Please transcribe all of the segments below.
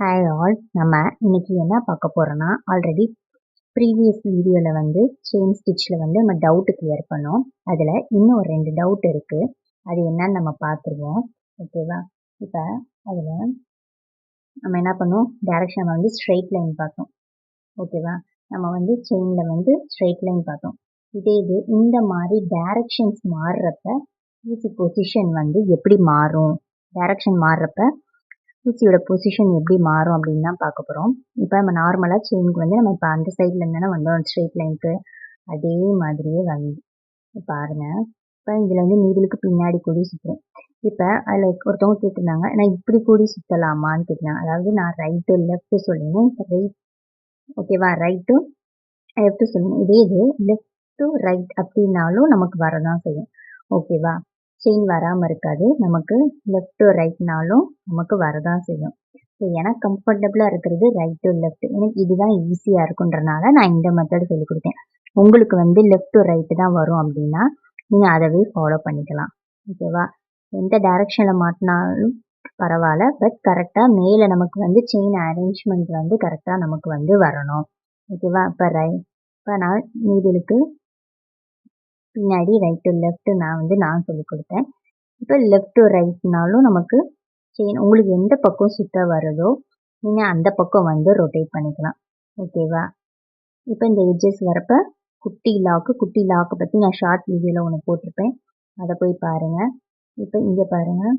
Hi all நம்ம இன்னைக்கு என்ன பார்க்க போகிறோன்னா ஆல்ரெடி ப்ரீவியஸ் வீடியோவில் வந்து செயின் ஸ்டிச்சில் வந்து நம்ம டவுட்டு கிளியர் பண்ணோம். அதில் இன்னும் ஒரு ரெண்டு டவுட் இருக்குது அது என்னன்னு நம்ம பார்த்துருவோம். ஓகேவா இப்போ அதில் நம்ம என்ன பண்ணோம் டேரெக்ஷன் வந்து ஸ்ட்ரெயிட் லைன் பார்த்தோம். ஓகேவா நம்ம வந்து செயினில் வந்து ஸ்ட்ரெயிட் லைன் பார்த்தோம். இதே இது இந்த மாதிரி டேரெக்ஷன்ஸ் மாறுறப்ப ஊசி பொசிஷன் வந்து எப்படி மாறும்? டேரெக்ஷன் மாறுறப்ப ஊசியோட பொசிஷன் எப்படி மாறும் அப்படின்னு தான் பார்க்க போகிறோம் இப்போ நம்ம நார்மலாக செயினுக்கு வந்து நம்ம இப்போ அந்த சைடில் தானே வந்தோம். ஸ்ட்ரெயிட் லைனுக்கு அதே மாதிரியே வந்து பாருங்கள் இப்போ இதில் வந்து நீடிலுக்கு பின்னாடி கூடி சுற்றுறேன் இப்போ அதில் ஒருத்தவங்க கேட்டிருந்தாங்க நான் இப்படி கூடி சுற்றலாமான்னு கேட்டாங்க அதாவது நான் ரைட்டு லெஃப்ட்டு சொல்லுவேன் இப்போ ரைட் ஓகேவா ரைட்டு லெஃப்ட்டு சொல்லுங்கள் இதே இது லெஃப்ட் டு ரைட் அப்படின்னாலும் நமக்கு வரதான் செய்யும். ஓகேவா செயின் வராமல் இருக்காது. நமக்கு லெஃப்ட் டு ரைட்னாலும் நமக்கு வரதான் செய்யும். ஸோ எனக்கு கம்ஃபர்டபுளாக இருக்கிறது ரைட் டு லெஃப்ட் எனக்கு இதுதான் ஈஸியாக இருக்குன்றனால நான் இந்த மெத்தட் சொல்லி கொடுத்தேன். உங்களுக்கு வந்து லெஃப்ட் டு ரைட்டு தான் வரும் அப்படின்னா நீங்கள் அதவே ஃபாலோ பண்ணிக்கலாம். ஓகேவா எந்த டைரக்ஷனில் மாட்டினாலும் பரவாயில்ல. பட் கரெக்டாக மேலே நமக்கு வந்து செயின் அரேஞ்ச்மெண்ட் வந்து கரெக்டாக நமக்கு வந்து வரணும். ஓகேவா இப்போ ரை இப்போ நான் நீடிலுக்கு பின்னாடி ரைட் டு லெஃப்ட் நான் வந்து நான் சொல்லி கொடுத்தேன். இப்போ லெஃப்ட் டு ரைட்னாலும் நமக்கு செயின் உங்களுக்கு எந்த பக்கம் சுத்த வருதோ நீங்கள் அந்த பக்கம் வந்து ரொட்டேட் பண்ணிக்கலாம். ஓகேவா இப்போ இந்த எட்ஜஸ் வரப்ப குட்டி லாக்கு குட்டி லாக்கை பற்றி நான் ஷார்ட் வீடியோவில் ஒன்று போட்டிருப்பேன். அதை போய் பாருங்கள் இப்போ இங்கே பாருங்கள்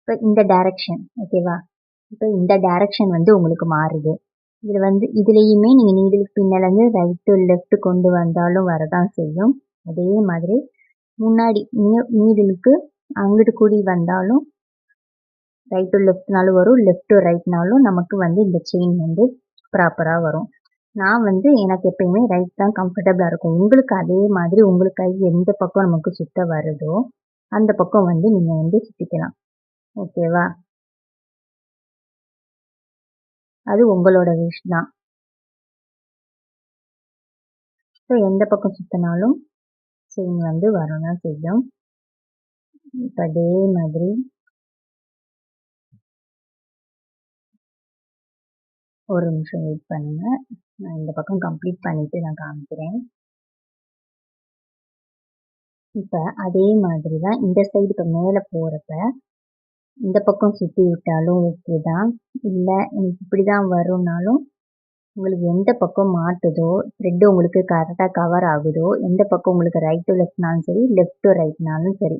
இப்போ இந்த டைரக்ஷன் ஓகேவா இப்போ இந்த டைரக்ஷன் வந்து உங்களுக்கு மாறுது. இதில் வந்து இதுலேயுமே நீங்கள் நீடில் பின்னாலேருந்து ரைட் டு லெஃப்ட் கொண்டு வந்தாலும் வரதான் செய்யும். அதே மாதிரி முன்னாடி நீடிலுக்கு அங்கிட்டு கூடி வந்தாலும் ரைட் டு லெஃப்ட்னாலும் வரும் லெஃப்ட் டு ரைட்னாலும் நமக்கு வந்து இந்த செயின் வந்து ப்ராப்பராக வரும். நான் வந்து எனக்கு எப்பயுமே ரைட் தான் கம்ஃபர்டபுளாக இருக்கும். உங்களுக்கு அதே மாதிரி உங்களுக்கு கை எந்த பக்கம் நமக்கு சுத்த வருதோ அந்த பக்கம் வந்து நீங்கள் வந்து சுற்றிக்கலாம் ஓகேவா அது உங்களோட விஷ் தான். ஸோ எந்த பக்கம் சுற்றினாலும் செயின் வந்து வரணும் செய்யும். இப்போ அதே மாதிரி. ஒரு நிமிஷம் வெயிட் பண்ணுங்க. நான் இந்த பக்கம் கம்ப்ளீட் பண்ணிட்டு நான் காமிக்கிறேன். இப்போ அதே மாதிரி தான் இந்த சைடு இப்போ மேலே போகிறப்ப இந்த பக்கம் சுற்றி விட்டாலும் ஓகே தான். இல்லை எனக்கு இப்படி தான் வரும்னாலும் உங்களுக்கு எந்த பக்கம் மாட்டுதோ த்ரெட்டு உங்களுக்கு கரெக்டாக கவர் ஆகுதோ எந்த பக்கம் உங்களுக்கு ரைட் டு லெஃப்ட்னாலும் சரி லெஃப்ட் டு ரைட்னாலும் சரி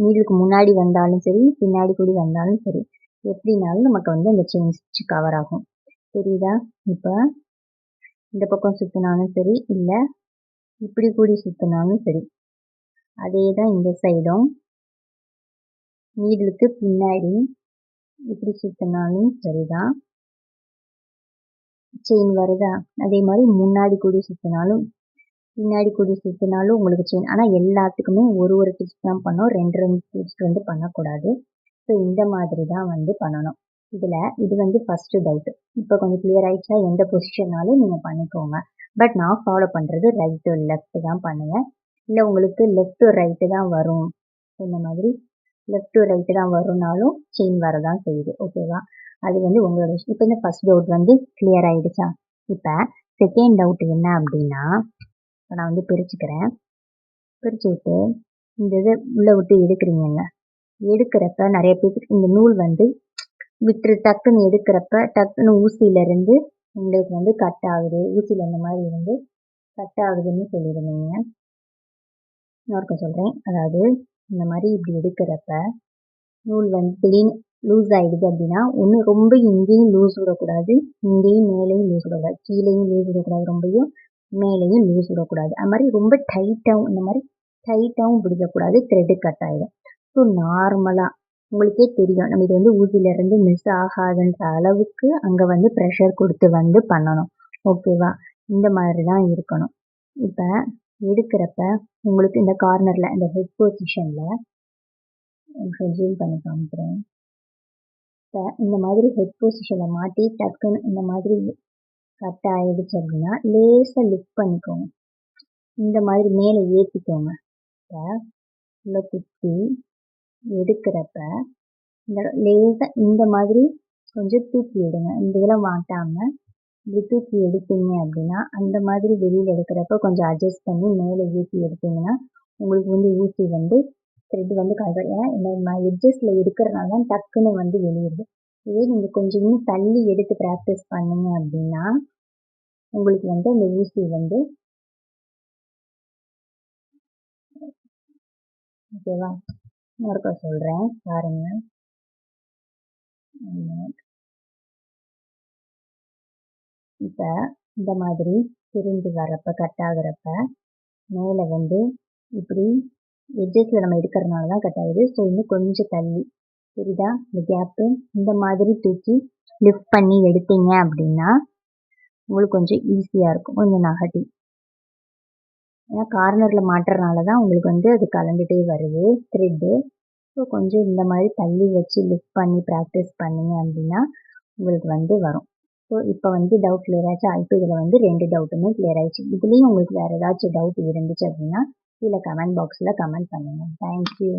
நீடுக்கு முன்னாடி வந்தாலும் சரி பின்னாடி கூடி வந்தாலும் சரி எப்படினாலும் நமக்கு வந்து அந்த செயின் ஸ்டிச் கவர் ஆகும். தெரியுதா? இப்போ இந்த பக்கம் சுற்றினாலும் சரி இல்லை இப்படி கூடி சுற்றினாலும் சரி அதே தான் இந்த சைடும் நீடலுக்கு பின்னாடி இப்படி சுற்றினாலும் சரிதான். செயின் வருதா? அதே மாதிரி முன்னாடி கூடி சுற்றினாலும் பின்னாடி கூடி சுற்றினாலும் உங்களுக்கு செயின் ஆனால் எல்லாத்துக்குமே ஒரு ஒரு டிப்ஸ் தான் பண்ணோம் ரெண்டு ரெண்டு டிப்ஸ் வந்து பண்ணக்கூடாது. ஸோ இந்த மாதிரி தான் வந்து பண்ணணும். இதில் இது வந்து ஃபஸ்ட்டு டவுட்டு இப்போ கொஞ்சம் கிளியர் ஆகிடுச்சா எந்த பொசிஷன்னாலும் நீங்கள் பண்ணிக்கோங்க. பட் நான் ஃபாலோ பண்ணுறது ரைட் டு தான் பண்ணுவேன். இல்லை உங்களுக்கு லெஃப்ட்டு ரைட்டு தான் வரும். இந்த மாதிரி லெஃப்ட் டு ரைட்டு தான் வரும்னாலும் செயின் வரதான் செய்யுது. ஓகேவா அது வந்து உங்களோட இப்போ இந்த ஃபஸ்ட் டவுட் வந்து கிளியர் ஆகிடுச்சா இப்போ செகண்ட் டவுட் என்ன அப்படின்னா இப்போ நான் வந்து பிரிச்சுக்கிறேன். பிரித்து விட்டு இந்த இதை உள்ளே விட்டு எடுக்கிறீங்கங்க எடுக்கிறப்ப நிறைய பேருக்கு இந்த நூல் வந்து விட்டு டக்குன்னு எடுக்கிறப்ப டக்குன்னு ஊசியிலேருந்து உங்களுக்கு வந்து கட் ஆகுது. ஊசியில் இந்த மாதிரி இருந்து கட் ஆகுதுன்னு சொல்லியிருந்தீங்க இன்னொருக்க சொல்கிறேன் அதாவது இந்த மாதிரி இப்படி எடுக்கிறப்ப நூல் வந்து திடீர்னு லூஸ் ஆகிடுது அப்படின்னா ஒன்று ரொம்ப இங்கேயும் லூஸ் விடக்கூடாது இங்கேயும் மேலேயும் லூஸ் விடக்கூடாது கீழேயும் லூஸ் விடக்கூடாது ரொம்பையும் மேலேயும் லூஸ் விடக்கூடாது. அது மாதிரி ரொம்ப டைட்டாகவும் இந்த மாதிரி டைட்டாகவும் பிடிக்கக்கூடாது த்ரெட்டு கட் ஆகிடும் ஸோ நார்மலாக உங்களுக்கே தெரியும் நம்ம இது வந்து ஊசியிலேருந்து மிஸ் ஆகாதுன்ற அளவுக்கு அங்கே வந்து ப்ரெஷர் கொடுத்து வந்து பண்ணணும். ஓகேவா இந்த மாதிரி தான் இருக்கணும். இப்போ எடுக்கிறப்ப உங்களுக்கு இந்த கார்னரில் இந்த ஹெட் பொசிஷனில் ஜூம் பண்ணி காமிக்கிறேன். இப்போ இந்த மாதிரி ஹெட் பொசிஷனில் மாட்டி டக்குன்னு இந்த மாதிரி கட் ஆகிடுச்சு அப்படின்னா லேசாக லிஃப்ட் பண்ணிக்கோங்க. இந்த மாதிரி மேலே ஏற்றிக்கோங்க இப்போ உள்ள குத்தி எடுக்கிறப்ப இந்த லேசாக இந்த மாதிரி கொஞ்சம் தூக்கி விடுங்க இந்த இதெல்லாம் மாட்டாமல் இப்படி தூக்கி எடுத்தீங்க அப்படின்னா அந்த மாதிரி வெளியில் எடுக்கிறப்ப கொஞ்சம் அட்ஜஸ்ட் பண்ணி மேலே ஊசி எடுத்தீங்கன்னா உங்களுக்கு வந்து ஊசி வந்து த்ரெட் வந்து கலர் ஏன்னா இந்த எட்ஜஸில் எடுக்கிறனால தான் டக்குன்னு வந்து வெளியிடுது. இதே நீங்கள் கொஞ்சம் இன்னும் தள்ளி எடுத்து ப்ராக்டிஸ் பண்ணீங்க அப்படின்னா உங்களுக்கு வந்து அந்த ஊசி வந்து ஓகேவா? மறுக்க சொல்கிறேன் பாருங்கள் இப்போ இந்த மாதிரி திரும்பி வரப்போ கட் ஆகுறப்ப மேலே வந்து இப்படி எட்ஜஸில் நம்ம எடுக்கிறனால தான் கட் ஆகுது. ஸோ இன்னும் கொஞ்சம் தள்ளி சரிதா இந்த கேப்பு இந்த மாதிரி தூக்கி லிஃப்ட் பண்ணி எடுத்தீங்க அப்படின்னா உங்களுக்கு கொஞ்சம் ஈஸியாக இருக்கும். கொஞ்சம் நகட்டி. ஏன்னா கார்னரில் மாட்டுறனால தான் உங்களுக்கு வந்து அது கலந்துட்டே வருது த்ரெட்டு ஸோ கொஞ்சம் இந்த மாதிரி தள்ளி வச்சு லிஃப்ட் பண்ணி ப்ராக்டிஸ் பண்ணிங்க அப்படின்னா உங்களுக்கு வந்து வரும். ஸோ இப்போ வந்து டவுட் கிளியர் ஆச்சு. இப்போ இதில் வந்து ரெண்டு டவுட்டுமே கிளியர் ஆயிடுச்சு. இதுலேயும் உங்களுக்கு வேறு ஏதாச்சும் டவுட் இருந்துச்சு அப்படின்னா கீழே கமெண்ட் பாக்ஸில் கமெண்ட் பண்ணுங்கள் தேங்க்யூ